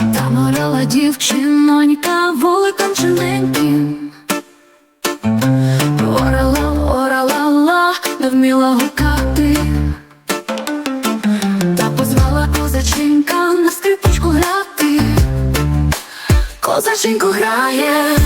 Та морала дівчинонька вуликом чиненьким Орала, орала, ла, не вміла гукати. Та позвала козаченька на скрипочку грати. Козаченьку грає.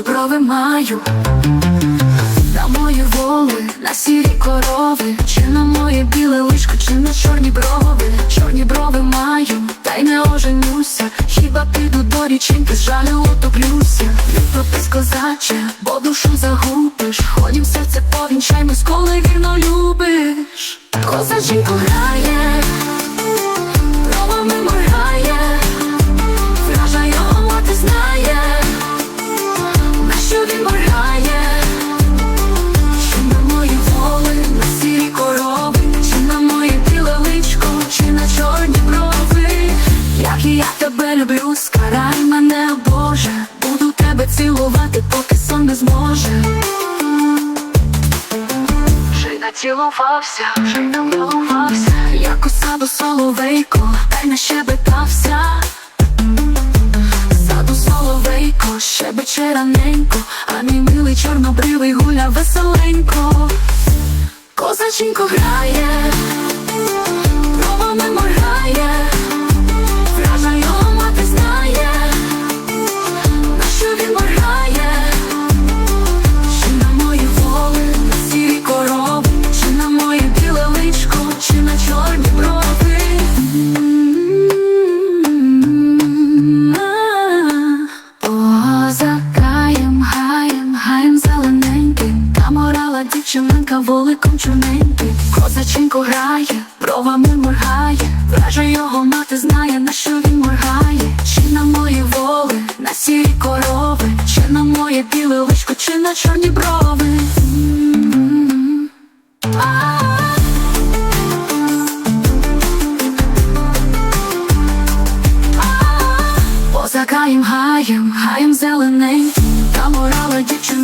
Чорні брови маю на мої воли, на сірі корови, чи на моє біле личко, чи на чорні брови, чорні брови маю, та й не оженюся. Хіба піду до річинки, з жалю утоплюся. Лютопис козаче, бо душу загубиш. Ходім серце повінчаймось, коли вірно любиш. Козаченько грає, цілувати, поки сон не зможе. Вже націлувався, вже й намилувався, як у саду соловейко, та й нащебетався. Саду соловейко, щебече раненько, а мій милий чорнобривий гуля веселенько. Козаченько грає, дівчинка воликом чорненьким Козаченко грає, бровами моргає. Вража його мати знає, на що він моргає. Чи на мої воли, на сірі корови? Чи на моє біле личко, чи на чорні брови. Поза гаєм, гаєм, гаєм зелененьким. Та морала дівчинка